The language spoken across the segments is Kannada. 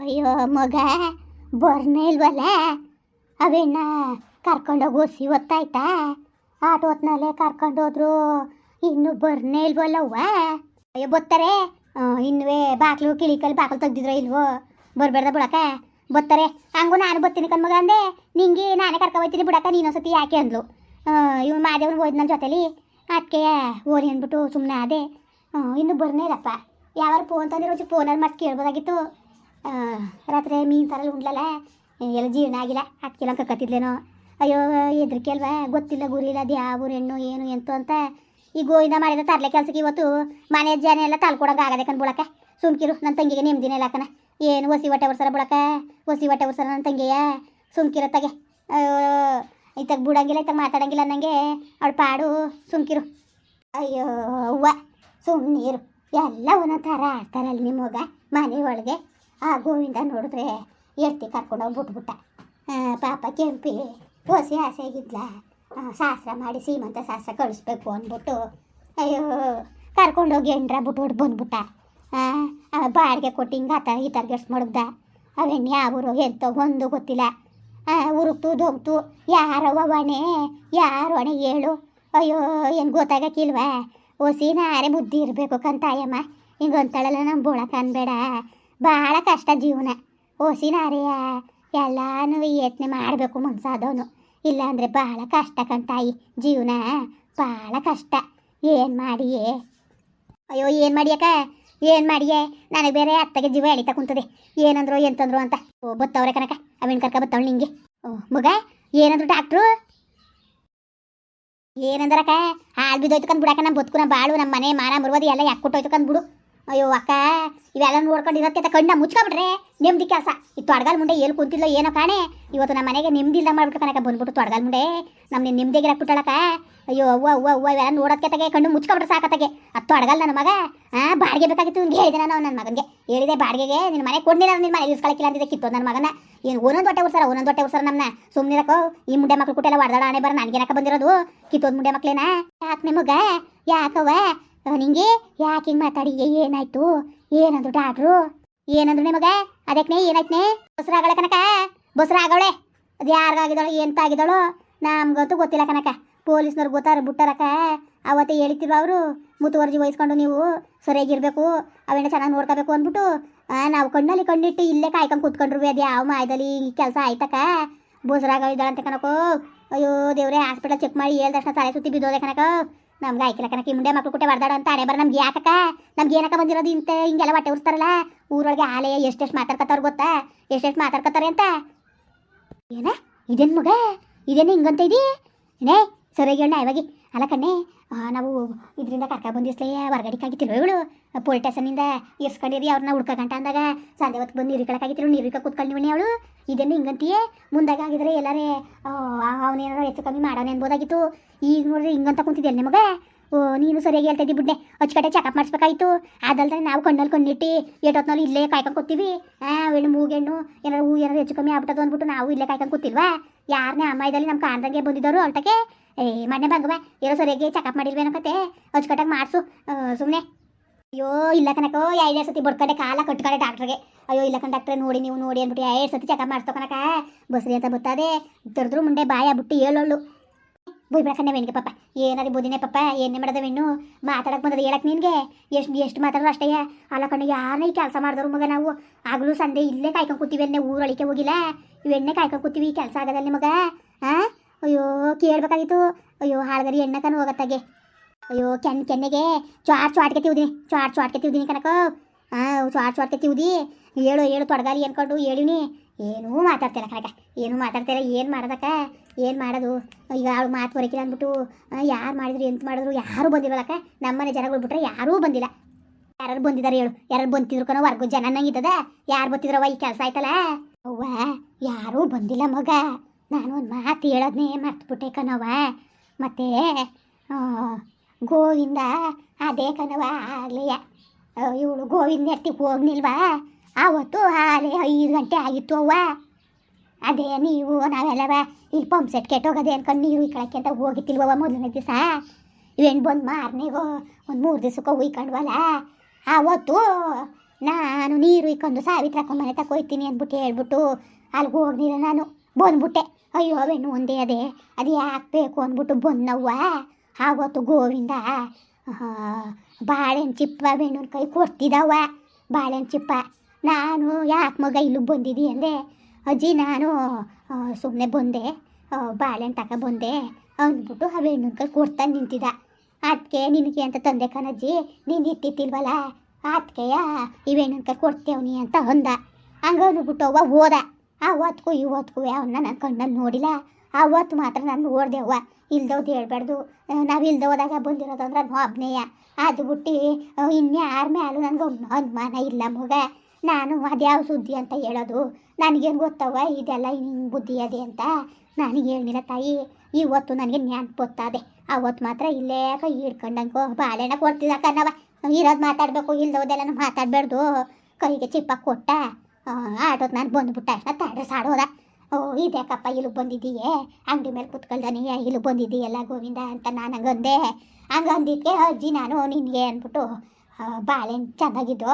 ಅಯ್ಯೋ ಮಗ, ಬರ್ನೇ ಇಲ್ವಲ್ಲ? ಅವೇನ ಕರ್ಕೊಂಡೋಗಿ ಒಸಿ ಹೊತ್ತಾಯ್ತಾ? ಕರ್ಕೊಂಡು ಹೋದ್ರು, ಇನ್ನು ಬರ್ನೇ ಇಲ್ವಲ್ಲವ್ವ ಅಯ್ಯೋ ಬತ್ತಾರೆ ಇನ್ನುವೇ ಬಾಕ್ಲು, ಕಿಳಿಕಲ್ಲಿ ಬಾಕ್ಲು ತೆಗ್ದಿದ್ರ ಇಲ್ವೋ? ಬರ್ಬೇಡ ಬಿಡಕ ಬತ್ತಾರೆ ಹಂಗೂ ನಾನು ಬರ್ತೀನಿ ಕಣ್ಮಗ ಅಂದೆ. ನಿಂಗೆ ನಾನೇ ಕರ್ಕೊ ಹೋಗ್ತೀನಿ ಬಿಡಕ ನೀನೊಂದ್ಸತಿ ಯಾಕೆ ಅಂದ್ಲು? ಇವ್ ಮಾದೇವನ್ ಹೋಯ್ದು ನನ್ನ ಜೊತೆಲಿ ಅದಕ್ಕೆ ಓರಿ ಅಂದ್ಬಿಟ್ಟು ಸುಮ್ಮನೆ ಅದೇ ಇನ್ನು ಬರ್ನೇ ಇಲ್ಲಪ್ಪ. ಯಾವಾಗ ಫೋನ್ ತಂದಿರೋ ಫೋನಲ್ಲಿ ಮತ್ತೆ ಕೇಳ್ಬೋದಾಗಿತ್ತು. ರಾತ್ರಿ ಮೀನು ಸಾರಲ್ಲಿ ಉಂಡ್ಲಲ್ಲ? ಎಲ್ಲ ಜೀರ್ಣ ಆಗಿಲ್ಲ. ಕಿಲೋ ಕತ್ತಿದ್ಲೇನೋ. ಅಯ್ಯೋ, ಹೆದ್ರಿಕೆ ಅಲ್ವಾ? ಗೊತ್ತಿಲ್ಲ ಗುರಿ ಇಲ್ಲ ಅದು ಯಾವ ಹೆಣ್ಣು, ಏನು, ಎಂತು ಅಂತ. ಈ ಗೋವಿಂದ ಮಾಡಿದ ತರಲೆ ಕೆಲಸಕ್ಕೆ ಇವತ್ತು ಮನೆ ಜನ ಎಲ್ಲ ತಲ್ಕೊಡಂಗೆ ಆಗದೆ ಕಣ್ ಬಿಡಕ ಸುಮ್ಕಿರು ನನ್ನ ತಂಗಿಗೆ ನೆಮ್ಮದಿನೇ ಇಲ್ಲ ಕಣ ಏನು ಹೊಸಿ ಹೊಟ್ಟೆ ಉರ್ಸರ ಬುಳಕ? ಹೊಸಿ ಹೊಟ್ಟೆ ಉರ್ಸರ ನನ್ನ ತಂಗಿಯ? ಸುಮ್ಕಿರೋ ತಗೆ. ಇತ್ತಾಗ ಬಿಡಂಗಿಲ್ಲ, ಇತ್ತಾಗ ಮಾತಾಡಂಗಿಲ್ಲ ನನಗೆ ಅವಳು ಪಾಡು. ಸುಮ್ಕಿರು ಅಯ್ಯೋ, ಅವ್ವ ಸುಮ್ಮನೀರು ಎಲ್ಲ ಒಂದೊಂದು ಥರ ಆಡ್ತಾರಲ್ಲ ನಿಮ್ಮ ಮಗ ಮನೆ ಒಳಗೆ. ಆ ಗೋವಿಂದ ನೋಡಿದ್ರೆ ಎತ್ತಿ ಕರ್ಕೊಂಡೋಗಿ ಬಿಟ್ಬಿಟ್ಟ. ಪಾಪ ಕೆಂಪಿ ಓಸಿ ಆಸೆ ಆಗಿದ್ಲ ಶಾಸ್ತ್ರ ಮಾಡಿ ಸೀಮಂತ ಶಾಸ್ತ್ರ ಕಳಿಸ್ಬೇಕು ಅಂದ್ಬಿಟ್ಟು, ಅಯ್ಯೋ ಕರ್ಕೊಂಡೋಗಿ ಎಂಡ್ರ ಬಿಟ್ಬಿಟ್ಟು ಬಂದ್ಬಿಟ್ಟ. ಬಾಡಿಗೆ ಕೊಟ್ಟು ಹಿಂಗೆ ಆತ ಈ ಥರ ಗೆಸ್ಟ್ ಮಡಗ್ದ ಅವೆಣ್ಣೆ ಯಾವ ಊರು, ಎಂತೋ ಒಂದು ಗೊತ್ತಿಲ್ಲ. ಉರುಕ್ತು, ದೊಂಗ್ತು ಯಾರವ್ವ ಒಣೆ ಯಾರು ಒಣೆ ಹೇಳು. ಅಯ್ಯೋ, ಏನು ಗೊತ್ತಾಗಕ್ಕಿಲ್ವಾ? ಓಸಿನ ನಾರೇ ಬುದ್ಧಿ ಇರಬೇಕು ಕಂತಾಯಮ್ಮ. ಹಿಂಗೆ ಅಂತಾಳಲ್ಲ ನಮ್ಮ ಬೋಳಕ್ಕೆ ಅನ್ಬೇಡ. ಭಾಳ ಕಷ್ಟ ಜೀವನ. ಓಸಿ ನಾರೆಯ ಎಲ್ಲಾನು ಯತ್ನೆ ಮಾಡಬೇಕು ಮನ್ಸಾದವನು. ಇಲ್ಲಾಂದರೆ ಬಹಳ ಕಷ್ಟ ಕಂತಾಯಿ ಜೀವನ ಭಾಳ ಕಷ್ಟ. ಏನು ಮಾಡಿಯೇ? ಅಯ್ಯೋ, ಏನು ಮಾಡಿಯಕ್ಕ? ಏನು ಮಾಡಿಯೇ? ನನಗೆ ಬೇರೆ ಅತ್ತಗೆ ಜೀವ ಎಳಿತಾ ಕುಂತದೆ. ಏನಂದ್ರು, ಎಂತಂದ್ರು ಅಂತ. ಓ, ಬತ್ತವ್ರೆ ಕನಕ ಅವಿನ ಕರ್ಕ ಬತ್ತವಳು ನಿಂಗೆ. ಓ, ಮಗ, ಏನಂದ್ರು ಡಾಕ್ಟ್ರು ಏನಂದ್ರಕ್ಕ? ಹಾಲು ಬಿದ್ದೋಯ್ತು ಕಂದ್ ಬಿಡಕ್ಕ ನಮ್ಮ ಬದುಕು ನಮ್ಮ ಬಾಳು ನಮ್ಮ ಮನೆ, ಮಾನ, ಮುರುವದಿ ಎಲ್ಲ ಯಾಕೆ ಕೊಟ್ಟೋಯ್ತು ಕಂದ್ ಬಿಡು ಅಯ್ಯೋ ಅಕ್ಕ ಇವೆಲ್ಲ ನೋಡ್ಕೊಂಡು ಇರೋದಕ್ಕೆ ಕಣ್ಣ ಮುಚ್ಕೊಬಿಟ್ರೆ ನೆಮ್ಮದಿ ಕೆಲಸ. ಈ ತೊಡಗಾಲ್ ಮುಂಡೆ ಎಲ್ಲಿ ಕುಂತಿಲ್ಲ ಏನೋ ಕಾಣೆ. ಇವತ್ತು ನಮ್ಮ ಮನೆಗೆ ನೆಮ್ಮದಿ ಇಲ್ಲ ಮಾಡ್ಬಿಟ್ಟು ಕಣಕ್ಕೆ ಬಂದ್ಬಿಟ್ಟು ತೊಡಗಾಲ್ ಮುಂಡೆ. ನಮ್ಮ ನೆಮ್ಮದಿಗೆ ಹಾಕ್ಬಿಟ್ಟಳಕ್ಕ ಅಯ್ಯೋ ಅವ್ವ ಅವ್ವ ಅವ್ವ ಇವೆಲ್ಲ ನೋಡೋದಕ್ಕೆ ಕಣ್ಣು ಮುಚ್ಕೊಬಿಟ್ರೆ ಸಾಕತ್ತಾಗೆ. ಅದು ತೊಡಗಲ್ಲ ನನ್ನ ಮಗ. ಆ ಬಾಡಿಗೆ ಬೇಕಾಗಿತ್ತು ಹಿಂಗೆ ಹೇಳಿದೆ ನಾನು ನನ್ನ ಮಗನಿಗೆ. ಹೇಳಿದೆ ಬಾಡಿಗೆಗೆ ನಿನ್ನ ಮನೆ ಕೊಡ್ಲಿಲ್ಲ ನಿನ್ನ ಮನೆ ಇಸ್ಕೊಳಕ್ಕಿಲ್ಲ ಅಂತಿದ್ದೆ ಕಿತ್ತು ನನ್ನ ಮಗನ. ಏನು ಒಂದೊಂದು ಹೊಟ್ಟೆ ಉರ್ಸಾರ ಒಂದೊಂದು ಹೊಟ್ಟೆ ಉರ್ಸಾರ ನಮ್ಮನ್ನ ಸುಮ್ಮನಿರಕೋ ಈ ಮುಂಡೆ ಮಕ್ಳು ಕುಟ್ಟೆಲ್ಲ ಹೊಡೆದಾಡ ಆಣೆ ಬರ ನನಗೇನಕ ಬಂದಿರೋದು? ಕಿತ್ತೋದ್ ಮುಂಡೆ ಮಕ್ಳೇನ? ಯಾಕೆ ನಿಮಗೆ ಯಾಕವ್ವ? ಅಹ್, ನಿಂಗೆ ಯಾಕೆ ಹಿಂಗೆ ಮಾತಾಡಿ, ಏನಾಯ್ತು? ಏನಂದ್ರು ಡಾಕ್ಟ್ರು? ಏನಂದ್ರು ನಿಮಗ? ಅದಕ್ಕೆ ಏನಾಯ್ತನೆ? ಬಸ್ರಾಗಳೆ ಕನಕ. ಬಸ್ರಾಗವಳೆ ಅದು ಎಂತ ಆಗಿದಳೋ ನಮ್ಗಂತೂ ಗೊತ್ತಿಲ್ಲ ಕನಕ. ಪೊಲೀಸ್ನವ್ರು ಗೊತ್ತಾರ ಬಿಟ್ಟಾರಕ್ಕ ಅವತ್ತೇ ಹೇಳಿತಿಲ್ವ ಅವರು, ಮುತುವರ್ಜಿ ವಹಿಸ್ಕೊಂಡು ನೀವು ಸರಿಯಾಗಿರ್ಬೇಕು, ಅವೆಲ್ಲ ಚೆನ್ನಾಗಿ ನೋಡ್ಕೋಬೇಕು ಅಂದ್ಬಿಟ್ಟು ನಾವು ಕಣ್ಣಲ್ಲಿ ಕಣ್ಣಿಟ್ಟು ಇಲ್ಲೇ ಕಾಯ್ಕೊಂಡು ಕೂತ್ಕೊಂಡ್ರು ಅದು ಯಾವ ಮಾಯದಲ್ಲಿ ಕೆಲಸ ಆಯ್ತಕ್ಕ ಬಸ್ರಾಗಿದ್ದಾಳಂತೆ ಕನಕೋ. ಅಯ್ಯೋ ದೇವ್ರೆ, ಹಾಸ್ಪಿಟಲ್ ಚೆಕ್ ಮಾಡಿ ಹೇಳ್ದ ತಕ್ಷಣ ತಲೆ ಸುತ್ತಿ ಬಿದ್ದೋದೆ ಕನಕ. ನಮ್ಗೆ ಆಯ್ಕಿಲ್ಲ ಕನಕ ಈ ಮುಂದೆ ಮಕ್ಳು ಕುಟ್ಟೆ ಬರ್ದಾಡ ಅಂತ ಹಣೆ ಬರ ನಮ್ಗೆ ಯಾಕಕ್ಕ? ನಮ್ಗೆ ಏನಕ್ಕ ಬಂದಿರೋದು ಇಂತ? ಹಿಂಗೆಲ್ಲ ಹೊಟ್ಟೆ ಉರ್ಸ್ತಾರಲ್ಲ? ಊರೊಳಗೆ ಆಲೆಯ ಎಷ್ಟೆಷ್ಟು ಮಾತಾಡ್ಕತ್ತಾರ ಗೊತ್ತಾ? ಎಷ್ಟೆಷ್ಟು ಮಾತಾಡ್ಕತ್ತಾರೆ ಅಂತ? ಏನ? ಇದೇನು ಮಗ? ಇದೇನು ಹಿಂಗಂತ ಇದೀ? ಏನೇ? ಸರಿಯಾಗಿ ಹೇಳ ಇವಾಗಿ. ಅಲ್ಲ ಕಣ್ಣೆ ನಾವು ಇದರಿಂದ ಕರ್ಕ ಬಂದಿಸ್ಲೇ ಹೊರಗಡಿಕಾಗಿತ್ತಿಲ್ವ ಇವಳು? ಪೊಲೀಸ್ ಎಸ್ಕೊಂಡಿರಿ ಇರ್ಸ್ಕೊಂಡಿರಿ ಅವ್ರನ್ನ ಹುಡ್ಕಂಟ ಅಂದಾಗ. ಸಂಜೆ ಹೊತ್ತು ಬಂದು ನೀರಿಕಳಕ್ಕಾಗಿತ್ತಿರು ನೀರಿಕ ಕೂತ್ಕೊಂಡಿವಣಿ ಅವಳು. ಇದೇನು ಹಿಂಗಂತೀಯೇ? ಮುಂದಾಗ ಆಗಿದ್ರೆ ಎಲ್ಲರೇ ಅವನೇನಾರು ಹೆಚ್ಚು ಕಮ್ಮಿ ಮಾಡೋಣ ಅನ್ಬೋದಾಗಿತ್ತು. ಈಗ ನೋಡ್ರಿ ಹಿಂಗಂತ ಕುಂತಿದ್ದೆ ನಿಮಗ? ಓ, ನೀನು ಸರಿಯಾಗಿ ಹೇಳ್ತಿದ್ದಿ ಬಿಡ್ನೆ. ಅಚ್ಚುಕಟ್ಟೆ ಚೆಕಪ್ ಮಾಡಿಸ್ಬೇಕಾಯ್ತು ಅದಲ್ದೆ ನಾವು ಕಣ್ಣಲ್ಲಿ ಕಣ್ಣಿಟ್ಟು ಏಟೊತ್ನಲ್ಲಿ ಇಲ್ಲೇ ಕಾಯ್ಕೊಂಡು ಕೂತೀವಿ. ಆ ಹೆಣ್ಣು ಮೂಗೆಣ್ಣು, ಏನಾರು ಹೂ ಏನಾರು ಹೆಚ್ಚು ಕಮ್ಮಿ ಆಗ್ಬಿಟ್ಟದು ಅಂದ್ಬಿಟ್ಟು ನಾವು ಇಲ್ಲೇ ಕಾಯ್ಕೊಂಡು ಕೂತಿಲ್ವಾ? ಯಾರನ್ನೇ ಅಮ್ಮಾಯಿದಲ್ಲಿ ನಮ್ಮ ಕಾಣ್ದಂಗೆ ಬಂದಿದ್ದವರು ಅಳ್ತಕ್ಕೆ. ಏ ಮನೆ ಬಂಗವ ಇರೋ ಸರಿಯಾಗಿ ಚೆಕಪ್ ಮಾಡಿಲ್ವೇನೋ ಕತೆ. ಅಚ್ಚುಕಟ್ಟಾಗಿ ಮಾಡಿಸು. ಸುಮ್ಮನೆ ಅಯ್ಯೋ, ಇಲ್ಲ ಕನಕೋ ಎರಡು ಸತಿ ಬಡ್ಕಡೆ ಕಾಲ ಕಟ್ಕಡೆ ಡಾಕ್ಟ್ರಿಗೆ ಅಯ್ಯೋ, ಇಲ್ಲ ಕಣ ಡಾಕ್ಟ್ರೆ ನೋಡಿ ನೀವು, ನೋಡಿ ಅಂದ್ಬಿಟ್ಟು ಎರಡು ಸತಿ ಚೆಕಪ್ ಮಾಡಿಸ್ತೋ ಕನಕ ಬಸ್ರಿ ಅಂತ ಬರ್ತದೆ ತರದ್ರು ಮುಂದೆ ಬಾಯ ಬಿಟ್ಟು ಹೇಳೋಳು ಬುಯ್ ಬಿಡಕಣ್ಣೆ ವೆಣ್ಗೆ ಪಾಪ. ಏನಾದ್ರು ಬುದಿನೇ ಪಾಪ. ಏನೇ ಮಾಡೋದ ವೆಣ್ಣು ಮಾತಾಡಕ್ಕೆ ಬಂದದ ಹೇಳಕ್ ನಿನಗೆ? ಎಷ್ಟು ಎಷ್ಟು ಮಾತಾಡೋ ಅಷ್ಟೇ. ಅಲ್ಲ ಕಣ್ಣು ಯಾರನ್ನ ಕೆಲಸ ಮಾಡಿದ್ರು ಮಗ ನಾವು? ಆಗಲೂ ಸಂಡೆ ಇಲ್ಲೇ ಕಾಯ್ಕೊಂಡು ಕೂತೀವಿ ಎಣ್ಣೆ ಊರೊಳಿಕೆ ಹೋಗಿಲ್ಲ? ಇವೆಣ್ಣೆ ಕಾಯ್ಕೊಂಡು ಕೂತೀವಿ ಕೆಲಸ ಆಗದಲ್ಲಿ ಮಗ ಆ? ಅಯ್ಯೋ, ಕೇಳ್ಬೇಕಾಗಿತ್ತು. ಅಯ್ಯೋ, ಹಾಳಗರಿ ಎಣ್ಣಕನ ಹೋಗತ್ತಾಗೆ. ಅಯ್ಯೋ, ಕೆನ್, ಕೆನ್ನೆಗೆ ಚಾರ್ ಚಾಟ್ಗೆ ತಿವ್ದಿನಿ. ಚಾಟ್ ಚಾಟ್ಗೆ ತಿವ್ದಿನಿ ಕನಕ ಹಾಂ ಚಾರ್ ಚಾಟ್ಗೆ ತಿವ್ದಿ. ಹೇಳು ಹೇಳು, ತೊಡಗಾಲಿ ಅನ್ಕೊಂಡು ಹೇಳಿನಿ ಏನೂ ಮಾತಾಡ್ತಿಲ್ಲ ಕನಕ ಏನೂ ಮಾತಾಡ್ತಿಲ್ಲ. ಏನು ಮಾಡೋದಕ್ಕ? ಏನು ಮಾಡೋದು? ಈಗ ಅವಳು ಮಾತು ಬರೋಕಿಲ್ಲ ಅಂದ್ಬಿಟ್ಟು ಯಾರು ಮಾಡಿದ್ರು, ಎಂತ ಮಾಡಿದ್ರು, ಯಾರೂ ಬಂದಿರಲ್ಲಕ್ಕ. ನಮ್ಮನೆ ಜನಗಳು ಬಿಟ್ರೆ ಯಾರೂ ಬಂದಿಲ್ಲ. ಯಾರು ಬಂದಿದ್ದಾರೆ ಹೇಳು. ಯಾರು ಬಂತಿದ್ರು ಕನೋ ವರ್ಗು ಜನ ನಂಗಿದ್ದದ ಯಾರು ಬಂತಿದ್ರವ ಈ ಕೆಲಸ ಆಯ್ತಲ್ಲ? ಅವ್ವ, ಯಾರೂ ಬಂದಿಲ್ಲ ಮಗ. ನಾನು ಒಂದು ಮಾತು ಹೇಳೋದನ್ನೇ ಮರ್ತ್ಬಿಟ್ಟೆ ಕಣವ ಮತ್ತೆ ಗೋವಿಂದ ಅದೇ ಕಣವ ಆಗಲಿಯ. ಇವಳು ಗೋವಿಂದ ಎತ್ತಿಗೆ ಹೋಗ್ನಿಲ್ವಾ? ಆವತ್ತು ಆಲೆ ಐದು ಗಂಟೆ ಆಗಿತ್ತು ಅವ್ವ. ಅದೇ ನೀವು, ನಾವೆಲ್ಲವ ಇಲ್ಲಿ ಪಂಪ್ ಸೆಟ್ ಕೆಟ್ಟೋಗದೆ ಅನ್ಕೊಂಡು ನೀರು ಇಕ್ಕಳಕ್ಕೆ ಅಂತ ಹೋಗಿತ್ತಿಲ್ವವ ಮೊದಲನೇ ದಿವಸ? ಇವೇನು ಬಂದು ಮಾರನೆಗೋ ಒಂದು ಮೂರು ದಿವಸಕ್ಕೆ ಉಯ್ಕೊಂಡ್ವಲ್ಲ ಆವತ್ತು ನಾನು ನೀರು ಇಕ್ಕೊಂಡು ಸಾವಿತ್ರಕ್ಕ ಮನೆ ತಕೋಯ್ತೀನಿ ಅಂದ್ಬಿಟ್ಟು ಹೇಳ್ಬಿಟ್ಟು ಅಲ್ಲಿಗೆ ಹೋಗ್ಲಿಲ್ಲ ನಾನು. ಬಂದ್ಬಿಟ್ಟೆ. ಅಯ್ಯೋ, ಅವೇನು ಒಂದೇ ಅದೇ? ಅದು ಯಾಕೆ ಬೇಕು ಅಂದ್ಬಿಟ್ಟು ಬಂದವ್ವ? ಆವತ್ತು ಗೋವಿಂದ ಬಾಳೆಹಣ್ಣು ಚಿಪ್ಪ ಬೆಣ್ಣನ ಕೈ ಕೊಡ್ತಿದ್ದವ ಬಾಳೆಹಣ್ಣು ಚಿಪ್ಪ. ನಾನು ಯಾಕೆ ಮಗ ಇಲ್ಲಿಗೆ ಬಂದಿದ್ದಿ ಅಂದೆ? ಅಜ್ಜಿ, ನಾನು ಸುಮ್ಮನೆ ಬಂದೆ ಬಾಳೆಹಣ್ಣು ತಕ ಬಂದೆ ಅಂದ್ಬಿಟ್ಟು ಆ ಬೆಣ್ಣನ ಕೈ ಕೊಡ್ತಾ ನಿಂತಿದ್ದ. ಅದಕ್ಕೆ ನಿನಗೆ ಅಂತ ತಂದೆ ಕಣಜ್ಜಿ, ನೀನು ಇಟ್ಟಿತ್ತಿಲ್ವಲ್ಲ ಅದಕ್ಕೆಯ ಈ ಬೆಣ್ಣನ ಕೈ ಕೊಡ್ತೇವ್ನಿ ಅಂತ ಅಂದ. ಹಂಗೆ ಅಂದ್ಬಿಟ್ಟು ಅವ್ವ ಹೋದ. ಅವತ್ತಿಗೂ ಇವತ್ತು ಅವನ್ನ ನನ್ನ ಕಣ್ಣಲ್ಲಿ ನೋಡಿಲ್ಲ. ಅವತ್ತು ಮಾತ್ರ ನಾನು ಓಡ್ದೆವ್ವ ಇಲ್ದವ್ದು ಹೇಳ್ಬಾರ್ದು. ನಾವು ಇಲ್ದ ಹೋದಾಗ ಬಂದಿರೋದು ಅಂದ್ರೆ ಅಭಿನಯ ಅದು ಬಿಟ್ಟು ಇನ್ಯಾರ ಮ್ಯಾಲೂ ನನಗೆ ಅನುಮಾನ ಇಲ್ಲ ಮಗ. ನಾನು ಅದ್ಯಾವ ಸುದ್ದಿ ಅಂತ ಹೇಳೋದು? ನನಗೇನು ಗೊತ್ತವ ಇದೆಲ್ಲ ಹಿಂಗೆ ಬುದ್ಧಿ ಅದೇ ಅಂತ. ನಾನು ಹೇಳಿಲ್ಲ ತಾಯಿ. ಇವತ್ತು ನನಗೆ ನೆನ್ಪು ಗೊತ್ತಾದೆ ಅವತ್ತು ಮಾತ್ರ ಇಲ್ಲೇ ಕೈ ಹಿಡ್ಕೊಂಡಂಗೋ. ಬಾಳೆನ ಕೊಡ್ತಿದ್ದ ನಾವ ಇರೋದು ಮಾತಾಡಬೇಕು ಇಲ್ದೋದೆಲ್ಲ ಮಾತಾಡಬಾರ್ದು ಕೈಗೆ ಚಿಪ್ಪ ಕೊಟ್ಟ. ಆಟೋದು ನಾನು ಬಂದುಬಿಟ್ಟೆ. ಮತ್ತೆ ಅಡ್ರೆಸ್ ಆಡೋದ ಓ, ಇದ್ಯಾಕಪ್ಪ ಇಲ್ಲಿಗೆ ಬಂದಿದ್ದೀಯೇ? ಅಂಗಡಿ ಮೇಲೆ ಕುತ್ಕೊಳ್ದಾನೆ ಇಲ್ಲಿಗೆ ಬಂದಿದ್ದೀಯಲ್ಲ ಗೋವಿಂದ ಅಂತ ನಾನು ಹಂಗಂದೆ. ಹಂಗಂದಿದ್ದಕ್ಕೆ ಅಜ್ಜಿ ನಾನು ನಿನಗೆ ಅಂದ್ಬಿಟ್ಟು ಬಾಳೆನ್ ಚೆನ್ನಾಗಿದ್ದು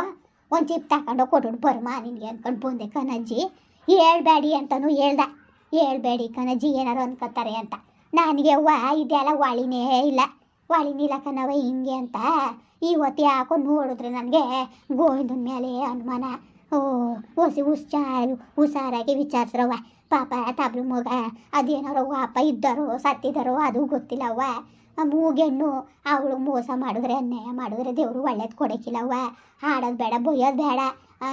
ಒಂದು ಚಿಪ್ ತಗೊಂಡು ಕೊಟ್ಬಿಟ್ಟು ಬರ್ಮ ನಿನಗೆ ಅಂದ್ಕೊಂಡು ಬಂದೆ ಕಣಜ್ಜಿ. ಹೇಳ್ಬೇಡಿ ಅಂತಲೂ ಹೇಳ್ದೆ. ಹೇಳ್ಬೇಡಿ ಕಣಜ್ಜಿ, ಏನಾರು ಅಂದ್ಕೊತಾರೆ ಅಂತ. ನನಗೆ ಅವ್ವ ಇದೆಲ್ಲ ವಾಳಿನೇ ಇಲ್ಲ. ವಾಳಿನಿಲ್ಲ ಕಣವ ಹಿಂಗೆ ಅಂತ. ಇವತ್ತು ಯಾಕೋ ನೋಡಿದ್ರೆ ನನಗೆ ಗೋವಿಂದನ ಮೇಲೆ ಅನುಮಾನ. ಓ, ಓಸಿ ಹುಷಾರು, ಹುಷಾರಾಗಿ ವಿಚಾರಿಸ್ರವ್ವ. ಪಾಪ ತಬ್ಲು ಮಗ ಅದೇನಾರೋ ಪಾಪ ಇದ್ದಾರೋ, ಸತ್ತಿದ್ದಾರೋ ಅದು ಗೊತ್ತಿಲ್ಲವ್ವ. ಮೂಗೆಣ್ಣು ಅವಳು ಮೋಸ ಮಾಡಿದ್ರೆ, ಅನ್ಯಾಯ ಮಾಡಿದ್ರೆ ದೇವರು ಒಳ್ಳೇದು ಕೊಡೋಕ್ಕಿಲ್ಲವ್ವ ಹಾಡೋದು ಬೇಡ, ಬೊಯ್ಯೋದು ಬೇಡ.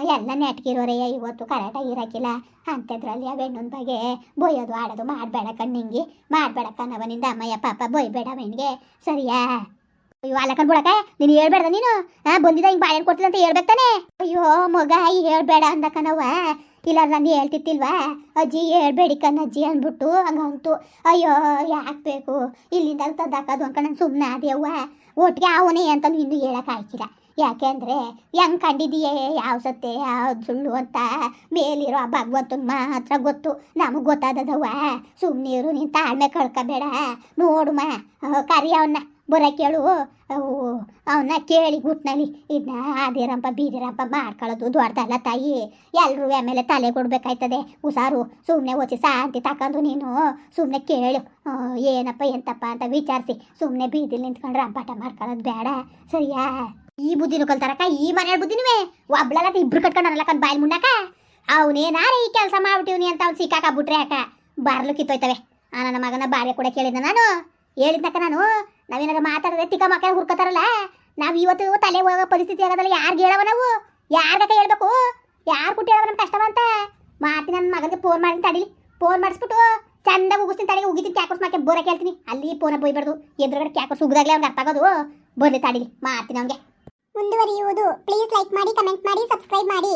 ಎಲ್ಲ ನೆಟ್ಗಿರೋರೆಯ ಇವತ್ತು ಕರೆಕ್ಟಾಗಿ ಇರೋಕ್ಕಿಲ್ಲ ಅಂತದ್ರಲ್ಲಿ ಅವ ಬೆಣ್ಣನ ಬಗ್ಗೆ ಬೊಯ್ಯೋದು ಆಡೋದು ಮಾಡಬೇಡ ಕಣ್ಣಿಂಗಿ. ಮಾಡಬೇಡ ಕಣವನಿಂದ ಅಮ್ಮಯ್ಯ, ಪಾಪ ಬೊಯ್ಬೇಡ ಅವನಿಗೆ ಸರಿಯಾ? ಅಯ್ಯೋ ಅಲ್ಲ ಬಿಡಕ, ನೀನು ಹೇಳ್ಬೇಡ ನೀನು? ಹಾ ಬಂದಿದ್ದ ಹಿಂಗೆ ಬಾಳೆಹಣ್ಣು ಕೊಡ್ತಿಲ್ಲ ಅಂತ ಹೇಳ್ಬೇಕು ತಾನೆ? ಅಯ್ಯೋ, ಮಗ ಹೇಳ್ಬೇಡ ಅಂದಕನವ ಇಲ್ಲ ನಾನು ಹೇಳ್ತಿತ್ತಿಲ್ವಾ? ಅಜ್ಜಿ, ಹೇಳ್ಬೇಡಿ ಕಣ್ಣಜ್ಜಿ ಅಂದ್ಬಿಟ್ಟು ಹಂಗಂತು ಅಯ್ಯೋ, ಯಾಕೆ ಬೇಕು? ಇಲ್ಲಿಂದ ಅಂತ ಅನ್ಕೊಂಡು ನಾನು ಸುಮ್ಮನೆ ಅದೇವ್ವ ಒಟ್ಟಿಗೆ ಅವನೇ ಅಂತ ಇನ್ನೂ ಹೇಳಕ್ ಯಾಕೆ ಅಂದರೆ, ಹೆಂಗೆ ಕಂಡಿದೀಯೇ ಯಾವ ಸತ್ತೆ ಯಾವ್ದು ಸುಳ್ಳು ಅಂತ? ಮೇಲಿರೋ ಆ ಭಗವಂತನ ಮಾತ್ರ ಗೊತ್ತು, ನಮಗೆ ಗೊತ್ತಾದದವ್ವ. ಸುಮ್ಮನಿರು ನೀನು ತಾಳ್ಮೆ ಕಳ್ಕೊಬೇಡ. ನೋಡುಮ ಕರಿ ಅವನ್ನ ಬರ ಕೇಳು. ಅವನ್ನ ಕೇಳಿ ಗುಟ್ನಲ್ಲಿ ಇದನ್ನ ಆದಿರಂಪ ಬೀದಿರಂಪ ಮಾಡ್ಕೊಳ್ಳೋದು ದೊಡ್ಡದಲ್ಲ ತಾಯಿ. ಎಲ್ಲರೂ ಆಮೇಲೆ ತಲೆ ಕೊಡ್ಬೇಕಾಯ್ತದೆ. ಹುಷಾರು ಸುಮ್ಮನೆ ಓಚಿ ಶಾಂತಿ ತಕೊಂಡು ನೀನು. ಸುಮ್ಮನೆ ಕೇಳು. ಏನಪ್ಪ, ಎಂತಪ್ಪ ಅಂತ ವಿಚಾರಿಸಿ. ಸುಮ್ಮನೆ ಬೀದಿಲಿ ನಿಂತ್ಕೊಂಡ್ರೆ ರಂಪಾಟ ಮಾಡ್ಕೊಳ್ಳೋದು ಬೇಡ. ಸರಿಯಾ? ಈ ಬುದ್ಧಿನೂ ಕಲ್ತಾರಕ್ಕ ಈ ಮನೆಯ ಬುದ್ಧಿನೂ ಒಬ್ಳಲ್ಲ ಇಬ್ರು ಕಟ್ಕೊಂಡಲ್ಲ ಕಣ್ ಬಾಯಿ ಮುನ್ನಕ ಅವನೇನಾರೆ ಈ ಕೆಲಸ ಮಾಡ್ಬಿಟ್ಟಿವ್ನಿ ಅಂತ ಅವ್ನು ಸಿಕ್ಕಾಕಬಿಟ್ರೆ ಅಕ್ಕ ಬಾರ್ಲು ಕಿತ್ತೋಯ್ತವೆ. ಆ, ನನ್ನ ಮಗನ ಬಾರ್ಯ ಕೂಡ ಕೇಳಿದ್ನ ನಾನು. ಹೇಳಿದ್ನಕ್ಕ ನಾನು. ನಾವೇನಾರ ಮಾತಾಡಿದ್ರೆ ತಿಕ್ಕ ಮಕ್ಕಳ ಹುರ್ಕೋತಾರಲ್ಲ? ನಾವು ಇವತ್ತು ತಲೆ ಹೋಗೋ ಪರಿಸ್ಥಿತಿ ಆಗೋದಲ್ಲ, ಯಾರಿಗೆ ಹೇಳವ ನಾವು? ಯಾರ್ಗಕ್ಕ ಹೇಳ್ಬೇಕು? ಯಾರು ಕುಟ್ಟಿ ಹೇಳವ ನಮ್ಮ ಕಷ್ಟವ ಅಂತ? ಮಾಡ್ತೀನಿ ನನ್ನ ಮಗನಿಗೆ ಫೋನ್ ಮಾಡಿ ತಡಿ. ಫೋನ್ ಮಾಡಿಸ್ಬಿಟ್ಟು ಚಂದ ಉಗಿಸ್ತೀನಿ ತಡಿ, ಉಗಿತೀನಿ ಕ್ಯಾಕರ್ಸ್ ಮಾಕೆ ಬೋರ ಕೇಳ್ತೀನಿ. ಅಲ್ಲಿ ಫೋನ ಬೈಬಾರ್ದು. ಎದುರುಗಡೆ ಕ್ಯಾಕರ್ಸ್ ಉಗಿದಾಗಲೇ ಅವ್ನಿಗೆ ಅರ್ಥ ಆಗೋದು. ಬರ್ಲಿ ತಡಿಲಿ ಮಾಡ್ತೀನಿ ಅವ್ನಿಗೆ. ಮುಂದುವರಿಯುವುದು. ಪ್ಲೀಸ್ ಲೈಕ್ ಮಾಡಿ ಕಮೆಂಟ್ ಮಾಡಿ ಸಬ್ಸ್ಕ್ರೈಬ್ ಮಾಡಿ.